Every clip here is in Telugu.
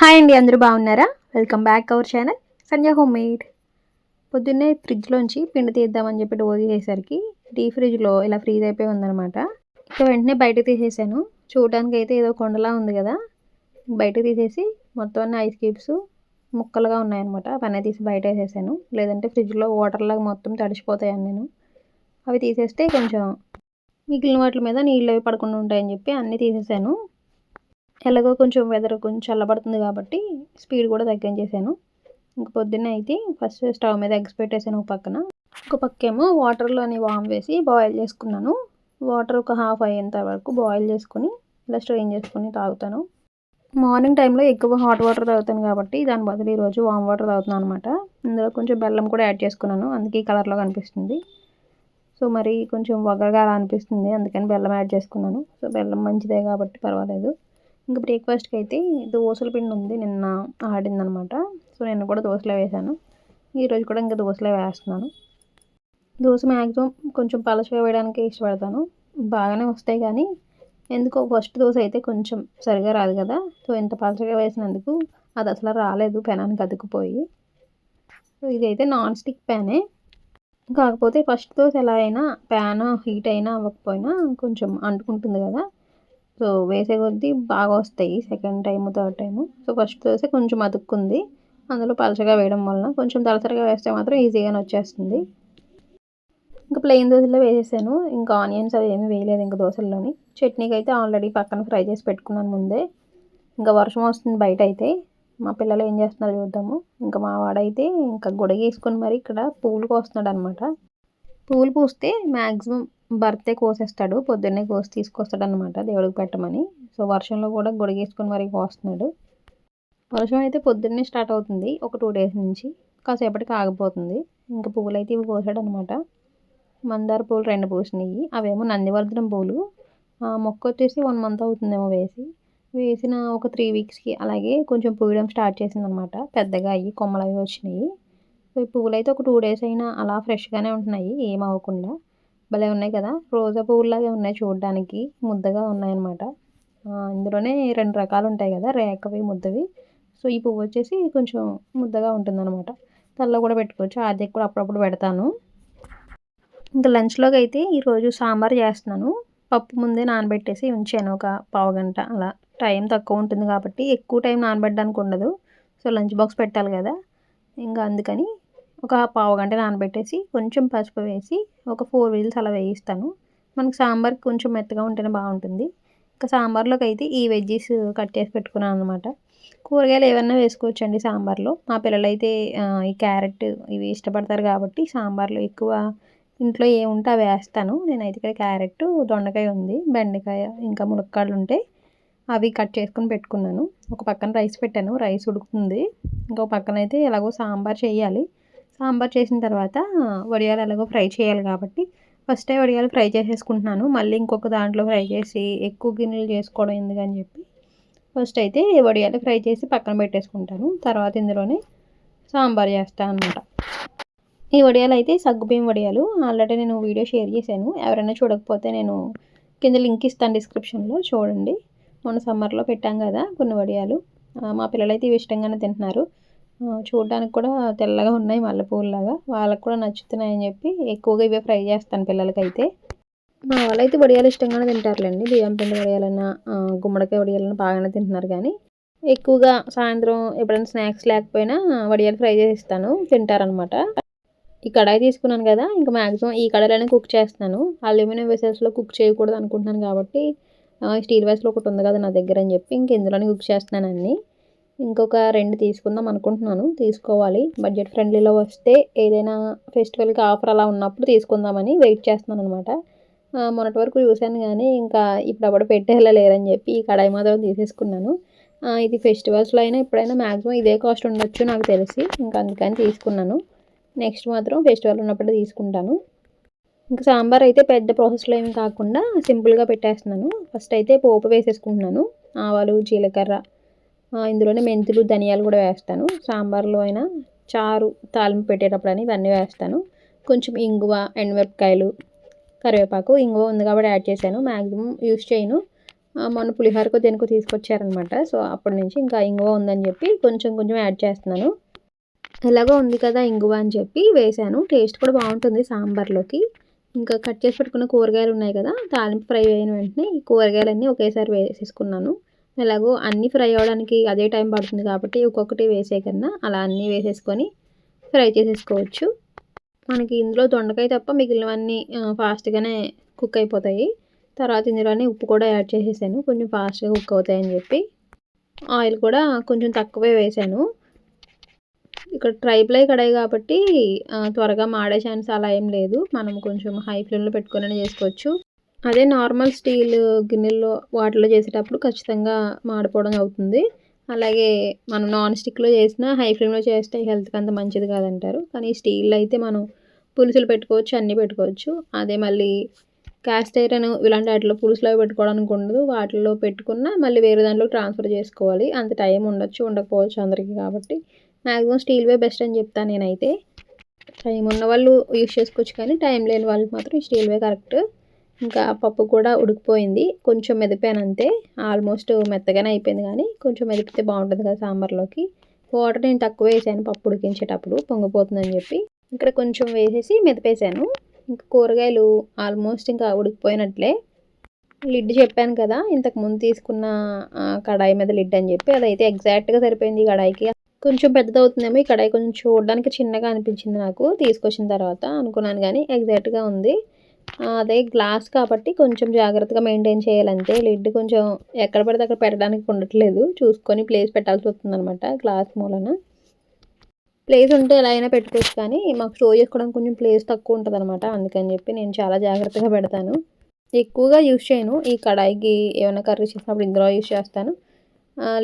హాయ్ అండి అందరూ బాగున్నారా? Welcome back our channel Sanjay home made పొద్దున్నే ఫ్రిడ్జ్లోంచి పిండి తీద్దామని చెప్పి డోర్ తీసేసరికి డీ ఫ్రిడ్జ్లో ఇలా ఫ్రీజ్ అయిపోయి ఉందనమాట ఇక వెంటనే బయట తీసేసాను. చూడడానికి అయితే ఏదో కొండలా ఉంది కదా. బయట తీసేసి మొత్తం అన్ని ఐస్ క్యూబ్స్ ముక్కలుగా ఉన్నాయన్నమాట. అవన్నీ తీసి బయట వేసేసాను. లేదంటే ఫ్రిడ్జ్లో వాటర్లాగా మొత్తం తడిసిపోతాయని నేను. అవి తీసేస్తే కొంచెం మిగిలిన వాటి మీద నీళ్ళు అవి పడకుండా ఉంటాయని చెప్పి అన్నీ తీసేసాను. ఎలాగో కొంచెం వెదర్ కొంచెం చల్లబడుతుంది కాబట్టి స్పీడ్ కూడా తగ్గించేసాను. ఇంక పొద్దున్న అయితే ఫస్ట్ స్టవ్ మీద ఎగ్స్ పెట్టేసాను ఒక పక్కన. ఒక పక్కేమో వాటర్లోని వామ్ వేసి బాయిల్ చేసుకున్నాను. వాటర్ ఒక హాఫ్ అయ్యేంత వరకు బాయిల్ చేసుకుని ఇలా స్ట్రెయిన్ చేసుకుని తాగుతాను. మార్నింగ్ టైంలో ఎక్కువ హాట్ వాటర్ తాగుతాను కాబట్టి దాని బదులు ఈరోజు వామ్ వాటర్ తాగుతున్నాను అనమాట ఇందులో కొంచెం బెల్లం కూడా యాడ్ చేసుకున్నాను. అందుకే కలర్లో కనిపిస్తుంది. సో మరి కొంచెం వగరగా అనిపిస్తుంది. అందుకని బెల్లం యాడ్ చేసుకున్నాను. సో బెల్లం మంచిదే కాబట్టి పర్వాలేదు. ఇంకా బ్రేక్ఫాస్ట్కి అయితే దోశల పిండి ఉంది నిన్న ఆడిందనమాట. సో నిన్న కూడా దోశలే వేశాను ఈరోజు కూడా ఇంకా దోశలే వేస్తున్నాను. దోశ మ్యాక్సిమం కొంచెం పలచగా వేయడానికి ఇష్టపడతాను. బాగానే వస్తాయి కానీ ఎందుకో ఫస్ట్ దోశ అయితే కొంచెం సరిగా రాదు కదా. సో ఇంత పలచగా వేసినందుకు అది అసలు రాలేదు పెనానికి అతుకుపోయి సో ఇదైతే నాన్ స్టిక్ ప్యానే కాకపోతే ఫస్ట్ దోశ ఎలా అయినా ప్యాన్ హీట్ అయినా అవ్వకపోయినా కొంచెం అంటుకుంటుంది కదా. సో వేసే కొద్దీ బాగా వస్తాయి. Second time third time. So first dosa కొంచెం అతుక్కుంది. అందులో పలచగా వేయడం వలన కొంచెం తలసరిగా వేస్తే మాత్రం ఈజీగానే వచ్చేస్తుంది. ఇంకా ప్లెయిన్ దోశలో వేసేసాను. ఇంకా ఆనియన్స్ అవి ఏమీ వేయలేదు ఇంకా దోశల్లోని. చట్నీకి అయితే ఆల్రెడీ పక్కన ఫ్రై చేసి పెట్టుకున్నాను ముందే. ఇంకా వర్షం వస్తుంది బయట అయితే మా పిల్లలు ఏం చేస్తున్నారో చూద్దాము. ఇంకా మా వాడైతే ఇంకా గుడగేసుకొని మరి ఇక్కడ పువ్వులు కోస్తున్నాడు అనమాట పువ్వులు పూస్తే మ్యాక్సిమం భర్తే కోసేస్తాడు పొద్దున్నే కోసి తీసుకొస్తాడు అనమాట దేవుడికి పెట్టమని. సో వర్షంలో కూడా గొడిగేసుకొని మరి కోస్తున్నాడు. వర్షం అయితే పొద్దున్నే స్టార్ట్ అవుతుంది ఒక టూ డేస్ నుంచి. కాసేపటికి ఆగిపోతుంది. ఇంకా పువ్వులు అయితే ఇవి కోసాడు అనమాట మందార పూలు రెండు పూసినాయి అవేమో నందివర్ధనం పూలు. మొక్క వచ్చేసి వన్ మంత్ అవుతుందేమో వేసి. వేసిన ఒక త్రీ వీక్స్కి అలాగే కొంచెం పూయడం స్టార్ట్ చేసింది అనమాట పెద్దగా అయ్యి కొమ్మలు అవి వచ్చినాయి సో ఈ పువ్వులు అయితే ఒక టూ డేస్ అయినా అలా ఫ్రెష్గానే ఉంటున్నాయి ఏమవ్వకుండా. అవ్వకుండా భలే ఉన్నాయి కదా. రోజా పువ్వులాగే ఉన్నాయి చూడడానికి. ముద్దగా ఉన్నాయన్నమాట. ఇందులోనే రెండు రకాలు ఉంటాయి కదా రేఖవి ముద్దవి. సో ఈ పువ్వు వచ్చేసి కొంచెం ముద్దగా ఉంటుందన్నమాట. తల్లో కూడా పెట్టుకోవచ్చు. అది కూడా అప్పుడప్పుడు పెడతాను. ఇంకా లంచ్లోకి అయితే ఈరోజు సాంబార్ చేస్తున్నాను. పప్పు ముందే నానబెట్టేసి ఉంచాను ఒక పావు గంట అలా. టైం తక్కువ ఉంటుంది కాబట్టి ఎక్కువ టైం నానబెట్టడానికి ఉండదు. సో లంచ్ బాక్స్ పెట్టాలి కదా. ఇంకా అందుకని ఒక పావు గంట నానబెట్టేసి కొంచెం పసుపు వేసి ఒక ఫోర్ వీల్స్ అలా వేయిస్తాను. మనకు సాంబార్ కొంచెం మెత్తగా ఉంటేనే బాగుంటుంది. ఇంకా సాంబార్లోకి అయితే ఈ వెజ్జీస్ కట్ చేసి పెట్టుకున్నాను అనమాట కూరగాయలు ఏమన్నా వేసుకోవచ్చండి సాంబార్లో. మా పిల్లలు అయితే ఈ క్యారెట్ ఇవి ఇష్టపడతారు కాబట్టి సాంబార్లో ఎక్కువ ఇంట్లో ఏముంటే అవి వేస్తాను. నేనైతే ఇక్కడ క్యారెట్ దొండకాయ ఉంది బెండకాయ ఇంకా ములక్కాడలు ఉంటే అవి కట్ చేసుకొని పెట్టుకున్నాను. ఒక పక్కన రైస్ పెట్టాను. రైస్ ఉడుకుతుంది. ఇంకో పక్కన అయితే ఎలాగో సాంబార్ చేయాలి. సాంబార్ చేసిన తర్వాత వడియాలు ఎలాగో ఫ్రై చేయాలి కాబట్టి ఫస్టే వడియాలు ఫ్రై చేసేసుకుంటున్నాను. మళ్ళీ ఇంకొక దాంట్లో ఫ్రై చేసి ఎక్కువ గిన్నెలు చేసుకోవడం ఎందుకని చెప్పి ఫస్ట్ అయితే వడియాలు ఫ్రై చేసి పక్కన పెట్టేసుకుంటాను. తర్వాత ఇందులోనే సాంబార్ చేస్తాను అనమాట ఈ వడియాలు అయితే సగ్గుబియ్యం వడియాలు. ఆల్రెడీ నేను వీడియో షేర్ చేశాను. ఎవరైనా చూడకపోతే నేను కింద లింక్ ఇస్తాను డిస్క్రిప్షన్లో. చూడండి. మొన్న సమ్మర్లో పెట్టాం కదా కొన్ని వడియాలు. మా పిల్లలైతే ఇవి ఇష్టంగానే తింటున్నారు. చూడడానికి కూడా తెల్లగా ఉన్నాయి మల్లెపూలలాగా వాళ్ళకు కూడా నచ్చుతున్నాయని చెప్పి ఎక్కువగా ఇవే ఫ్రై చేస్తాను పిల్లలకైతే. మా వాళ్ళైతే వడియాలు ఇష్టంగానే తింటారులేండి. బియ్యం పిండి వడియాలన్నా గుమ్మడికాయ వడియాలన్నా బాగానే తింటున్నారు కానీ ఎక్కువగా సాయంత్రం ఎప్పుడైనా స్నాక్స్ లేకపోయినా వడియాలు ఫ్రై చేసి ఇస్తాను తింటారనమాట. ఈ కడాయి తీసుకున్నాను కదా ఇంకా మ్యాక్సిమం ఈ కడాయిలోనే కుక్ చేస్తున్నాను అల్యూమినియం వెసెస్లో కుక్ చేయకూడదు అనుకుంటున్నాను కాబట్టి స్టీల్ వైస్లో ఒకటి ఉంది కదా నా దగ్గర అని చెప్పి ఇంక ఇందులోనే కుక్ చేస్తున్నాను అన్నీ. ఇంకొక రెండు తీసుకుందాం అనుకుంటున్నాను. తీసుకోవాలి. బడ్జెట్ ఫ్రెండ్లీలో వస్తే ఏదైనా ఫెస్టివల్కి ఆఫర్ అలా ఉన్నప్పుడు తీసుకుందామని వెయిట్ చేస్తున్నాను అనమాట మొన్నటి వరకు చూశాను కానీ ఇంకా ఇప్పుడు అప్పుడు పెట్టేలా లేరని చెప్పి ఈ కడాయి మాత్రం తీసేసుకున్నాను. ఇది ఫెస్టివల్స్లో అయినా ఎప్పుడైనా మ్యాక్సిమం ఇదే కాస్ట్ ఉండొచ్చు నాకు తెలిసి. ఇంకా అందుకని తీసుకున్నాను. నెక్స్ట్ మాత్రం ఫెస్టివల్ ఉన్నప్పుడు తీసుకుంటాను. ఇంకా సాంబార్ అయితే పెద్ద ప్రాసెస్లో ఏమి కాకుండా సింపుల్గా పెట్టేస్తున్నాను. ఫస్ట్ అయితే పోపు వేసేసుకుంటున్నాను. ఆవాలు జీలకర్ర ఇందులోనే మెంతులు ధనియాలు కూడా వేస్తాను. సాంబార్లో అయినా చారు తాలింపు పెట్టేటప్పుడు అని ఇవన్నీ వేస్తాను. కొంచెం ఇంగువ ఎండుమిరపకాయలు కరివేపాకు ఇంగువ ఉంది కాబట్టి యాడ్ చేశాను. మ్యాక్సిమం యూస్ చేయను. మొన్న పులిహోరకో దేనికో తీసుకొచ్చారనమాట. సో అప్పటి నుంచి ఇంకా ఇంగువ ఉందని చెప్పి కొంచెం కొంచెం యాడ్ చేస్తున్నాను. ఎలాగో ఉంది కదా ఇంగువ అని చెప్పి వేసాను టేస్ట్ కూడా బాగుంటుంది సాంబార్లోకి. ఇంకా కట్ చేసి పెట్టుకున్న కూరగాయలు ఉన్నాయి కదా తాలింపు ఫ్రై అయిన వెంటనే ఈ కూరగాయలన్నీ ఒకేసారి వేసేసుకున్నాను. ఎలాగో అన్నీ ఫ్రై అవ్వడానికి అదే టైం పడుతుంది కాబట్టి ఒక్కొక్కటి వేసే కన్నా అలా అన్నీ వేసేసుకొని ఫ్రై చేసేసుకోవచ్చు. మనకి ఇందులో దొండకాయ తప్ప మిగిలినవన్నీ ఫాస్ట్గానే కుక్ అయిపోతాయి. తర్వాత ఇందులోనే ఉప్పు కూడా యాడ్ చేసేసాను. కొంచెం ఫాస్ట్గా కుక్ అవుతాయని చెప్పి. ఆయిల్ కూడా కొంచెం తక్కువే వేసాను. ఇక్కడ ట్రైప్లై కడాయి కాబట్టి త్వరగా మాడే ఛాన్స్ అలా ఏం లేదు. మనం కొంచెం హై ఫ్లేమ్లో పెట్టుకునే చేసుకోవచ్చు. అదే నార్మల్ స్టీల్ గిన్నెల్లో వాటిలో చేసేటప్పుడు ఖచ్చితంగా మాడిపోవడం అవుతుంది. అలాగే మనం నాన్ స్టిక్లో చేసినా హై ఫ్లేమ్లో చేస్తే హెల్త్కి అంత మంచిది కాదంటారు. కానీ స్టీల్ అయితే మనం పులుసులు పెట్టుకోవచ్చు అన్నీ పెట్టుకోవచ్చు. అదే మళ్ళీ క్యాస్ట్ ఐరన్ ఇలాంటి వాటిలో పులుసులో పెట్టుకోవడానికి ఉండదు. వాటిలో పెట్టుకున్నా మళ్ళీ వేరే దాంట్లో ట్రాన్స్ఫర్ చేసుకోవాలి. అంత టైం ఉండొచ్చు ఉండకపోవచ్చు అందరికీ కాబట్టి. మ్యాక్సిమం స్టీల్వే బెస్ట్ అని చెప్తాను నేనైతే. టైం ఉన్న వాళ్ళు యూస్ చేసుకోవచ్చు కానీ టైం లేని వాళ్ళకి మాత్రం స్టీల్వే కరెక్ట్. ఇంకా పప్పు కూడా ఉడికిపోయింది. కొంచెం మెదిపాను అంతే ఆల్మోస్ట్ మెత్తగానే అయిపోయింది కానీ కొంచెం మెదిపితే బాగుంటుంది కదా సాంబార్లోకి. వాటర్ నేను తక్కువ వేసాను పప్పు ఉడికించేటప్పుడు. పొంగిపోతుందని చెప్పి ఇక్కడ కొంచెం వేసేసి మెదిపేశాను. ఇంకా కూరగాయలు ఆల్మోస్ట్ ఇంకా ఉడికిపోయినట్లే. లిడ్ చెప్పాను కదా ఇంతకు ముందు తీసుకున్న కడాయి మీద లిడ్ అని చెప్పి అదైతే ఎగ్జాక్ట్గా సరిపోయింది ఈ కడాయికి. కొంచెం పెద్దదవుతుందేమో ఈ కడాయి కొంచెం చూడడానికి చిన్నగా అనిపించింది నాకు. తీసుకొచ్చిన తర్వాత అనుకున్నాను కానీ ఎగ్జాక్ట్గా ఉంది. అదే గ్లాస్ కాబట్టి కొంచెం జాగ్రత్తగా మెయింటైన్ చేయాలంతే. లిడ్ కొంచెం ఎక్కడ పడితే అక్కడ పెట్టడానికి ఉండట్లేదు. చూసుకొని ప్లేస్ పెట్టాల్సి వస్తుంది అనమాట గ్లాస్ మూలన. ప్లేస్ ఉంటే ఎలా అయినా పెట్టుకోవచ్చు కానీ మాకు స్టోర్ చేసుకోవడానికి కొంచెం ప్లేస్ తక్కువ ఉంటుంది అనమాట అందుకని చెప్పి నేను చాలా జాగ్రత్తగా పెడతాను. ఎక్కువగా యూజ్ చేయను. ఈ కడాయికి ఏమైనా కర్రీ చేసినప్పుడు ఇందులో యూస్ చేస్తాను.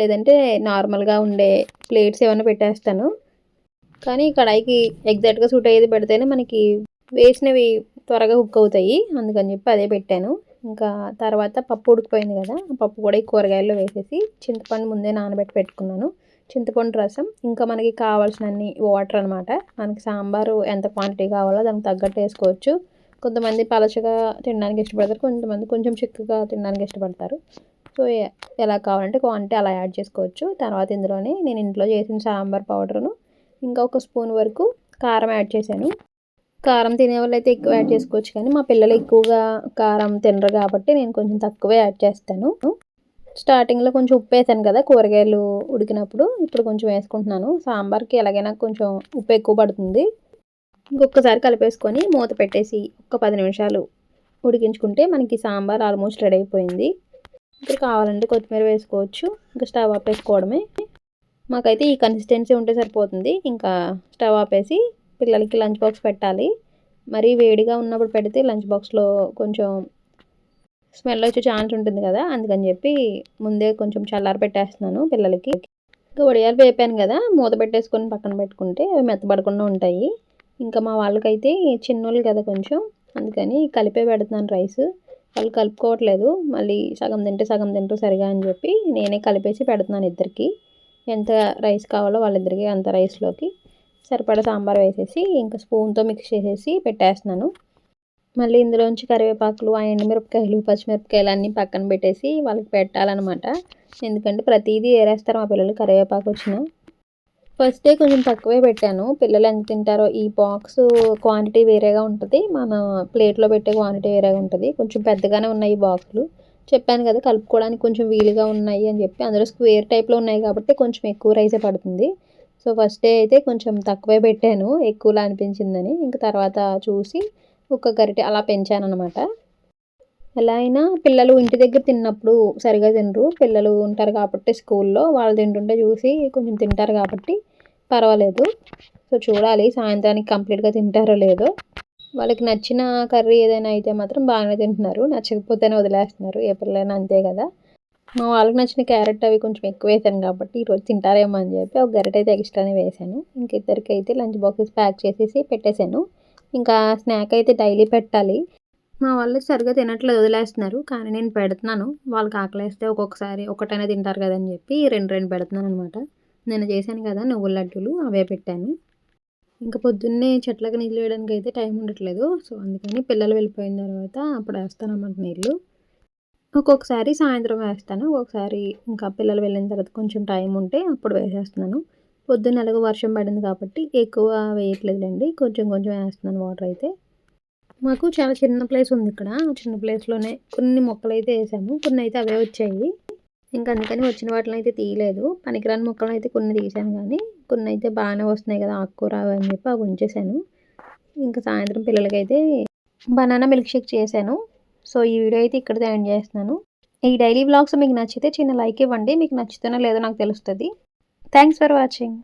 లేదంటే నార్మల్గా ఉండే ప్లేట్స్ ఏమైనా పెట్టేస్తాను. కానీ ఈ కడాయికి ఎగ్జాక్ట్గా సూట్ అయ్యేది పెడితేనే మనకి వేసినవి త్వరగా కుక్ అవుతాయి. అందుకని చెప్పి అదే పెట్టాను. ఇంకా తర్వాత పప్పు ఉడికిపోయింది కదా పప్పు కూడా ఈ కూరగాయల్లో వేసేసి చింతపండు ముందే నానబెట్టి పెట్టుకున్నాను. చింతపండు రసం ఇంకా మనకి కావాల్సినన్ని వాటర్ అనమాట మనకి సాంబారు ఎంత క్వాంటిటీ కావాలో దానికి తగ్గట్టు వేసుకోవచ్చు. కొంతమంది పలచగా తినడానికి ఇష్టపడతారు కొంతమంది కొంచెం చిక్కగా తినడానికి ఇష్టపడతారు. సో ఎలా కావాలంటే క్వాంటిటీ అలా యాడ్ చేసుకోవచ్చు. తర్వాత ఇందులోనే నేను ఇంట్లో చేసిన సాంబార్ పౌడర్ను ఇంకా ఒక స్పూన్ వరకు కారం యాడ్ చేశాను. కారం తినే వాళ్ళు అయితే ఎక్కువ యాడ్ చేసుకోవచ్చు కానీ మా పిల్లలు ఎక్కువగా కారం తినరు కాబట్టి నేను కొంచెం తక్కువే యాడ్ చేస్తాను. స్టార్టింగ్లో కొంచెం ఉప్పు వేసాను కదా కూరగాయలు ఉడికినప్పుడు ఇప్పుడు కొంచెం వేసుకుంటున్నాను. సాంబార్కి ఎలాగైనా కొంచెం ఉప్పు ఎక్కువ పడుతుంది. ఇంకొకసారి కలిపేసుకొని మూత పెట్టేసి ఒక పది నిమిషాలు ఉడికించుకుంటే మనకి సాంబార్ ఆల్మోస్ట్ రెడీ అయిపోయింది. ఇప్పుడు కావాలంటే కొత్తిమీర వేసుకోవచ్చు. ఇంకా స్టవ్ ఆపేసుకోవడమే. మాకైతే ఈ కన్సిస్టెన్సీ ఉంటే సరిపోతుంది. ఇంకా స్టవ్ ఆపేసి పిల్లలకి లంచ్ బాక్స్ పెట్టాలి. మరీ వేడిగా ఉన్నప్పుడు పెడితే లంచ్ బాక్స్లో కొంచెం స్మెల్ వచ్చే ఛాన్స్ ఉంటుంది కదా అందుకని చెప్పి ముందే కొంచెం చల్లారి పెట్టేస్తున్నాను పిల్లలకి. ఇంకా వడియాలు వేపాను కదా మూత పెట్టేసుకొని పక్కన పెట్టుకుంటే అవి మెత్తబడకుండా ఉంటాయి. ఇంకా మా వాళ్ళకైతే చిన్నోళ్ళు కదా కొంచెం అందుకని కలిపే పెడుతున్నాను రైస్. వాళ్ళు కలుపుకోవట్లేదు మళ్ళీ సగం తింటే సగం తింటూ సరిగా అని చెప్పి నేనే కలిపేసి పెడుతున్నాను ఇద్దరికి. ఎంత రైస్ కావాలో వాళ్ళిద్దరికి అంత రైస్లోకి. సరిపడా సాంబార్ వేసేసి ఇంకా స్పూన్తో మిక్స్ చేసేసి పెట్టేస్తున్నాను. మళ్ళీ ఇందులోంచి కరివేపాకులు ఆ ఎండుమిరపకాయలు పచ్చిమిరపకాయలు అన్నీ పక్కన పెట్టేసి వాళ్ళకి పెట్టాలన్నమాట. ఎందుకంటే ప్రతిదీ ఏరేస్తారు మా పిల్లలు కరివేపాకు వచ్చిన. ఫస్ట్ డే కొంచెం తక్కువే పెట్టాను. పిల్లలు ఎంత తింటారో ఈ బాక్స్ క్వాంటిటీ వేరేగా ఉంటుంది. మన ప్లేట్లో పెట్టే క్వాంటిటీ వేరేగా ఉంటుంది. కొంచెం పెద్దగానే ఉన్నాయి ఈ బాక్సులు. చెప్పాను కదా కలుపుకోవడానికి కొంచెం వీలుగా ఉన్నాయి అని చెప్పి. అందులో స్క్వేర్ టైప్లో ఉన్నాయి కాబట్టి కొంచెం ఎక్కువ రైసే పడుతుంది. సో ఫస్ట్ డే అయితే కొంచెం తక్కువే పెట్టాను ఎక్కువలా అనిపించిందని. ఇంకా తర్వాత చూసి ఒక గరిటె అలా పెంచాను అనమాట ఎలా అయినా పిల్లలు ఇంటి దగ్గర తిన్నప్పుడు సరిగా తినరు. పిల్లలు ఉంటారు కాబట్టి స్కూల్లో వాళ్ళు తింటుంటే చూసి కొంచెం తింటారు కాబట్టి పర్వాలేదు. సో చూడాలి సాయంత్రానికి కంప్లీట్గా తింటారో లేదో. వాళ్ళకి నచ్చిన కర్రీ ఏదైనా అయితే మాత్రం బాగానే తింటున్నారు. నచ్చకపోతేనే వదిలేస్తున్నారు. ఏ పిల్లలైనా అంతే కదా. మా వాళ్ళకి నచ్చిన క్యారెట్ అవి కొంచెం ఎక్కువ వేసాను కాబట్టి ఈరోజు తింటారేమో అని చెప్పి ఒక గరిటె అయితే ఎక్స్ట్రానే వేసాను. ఇంక ఇద్దరికి అయితే లంచ్ బాక్సెస్ ప్యాక్ చేసేసి పెట్టేశాను. ఇంకా స్నాక్ అయితే డైలీ పెట్టాలి. మా వాళ్ళు సరిగ్గా తినట్లేదు వదిలేస్తున్నారు కానీ నేను పెడుతున్నాను. వాళ్ళకి ఆకలేస్తే ఒక్కొక్కసారి ఒకటైనా తింటారు కదని చెప్పి రెండు రెండు పెడుతున్నాను అనమాట నేను చేశాను కదా నువ్వుల లడ్డూలు అవే పెట్టాను. ఇంకా పొద్దున్నే చెట్లకు నీళ్ళు వేయడానికి అయితే టైం ఉండట్లేదు. సో అందుకని పిల్లలు వెళ్ళిపోయిన తర్వాత అప్పుడు వేస్తాను అన్నమాట నీళ్ళు. ఒక్కొక్కసారి సాయంత్రం వేస్తాను ఒక్కొక్కసారి ఇంకా పిల్లలు వెళ్ళిన తర్వాత కొంచెం టైం ఉంటే అప్పుడు వేసేస్తున్నాను. పొద్దున్న ఎలాగో వర్షం పడింది కాబట్టి ఎక్కువ వేయట్లేదులేండి కొంచెం కొంచెం వేస్తున్నాను వాటర్ అయితే. మాకు చాలా చిన్న ప్లేస్ ఉంది ఇక్కడ చిన్న ప్లేస్లోనే కొన్ని మొక్కలు అయితే వేసాము కొన్ని అయితే అవే వచ్చాయి. ఇంకా అందుకని వచ్చిన వాటిని అయితే తీయలేదు పనికిరాని మొక్కలను అయితే కొన్ని తీసాను కానీ కొన్ని అయితే బాగానే వస్తున్నాయి కదా ఆకుకూర అవి అని చెప్పి అవి ఉంచేసాను. ఇంకా సాయంత్రం పిల్లలకైతే బనానా మిల్క్ షేక్ చేశాను. సో ఈ వీడియో అయితే ఇక్కడితో ఎండ్ చేస్తున్నాను. ఈ డైలీ బ్లాగ్స్ మీకు నచ్చితే చిన్న లైక్ ఇవ్వండి. మీకు నచ్చుతున్నా లేదో నాకు తెలుస్తుంది. Thanks for watching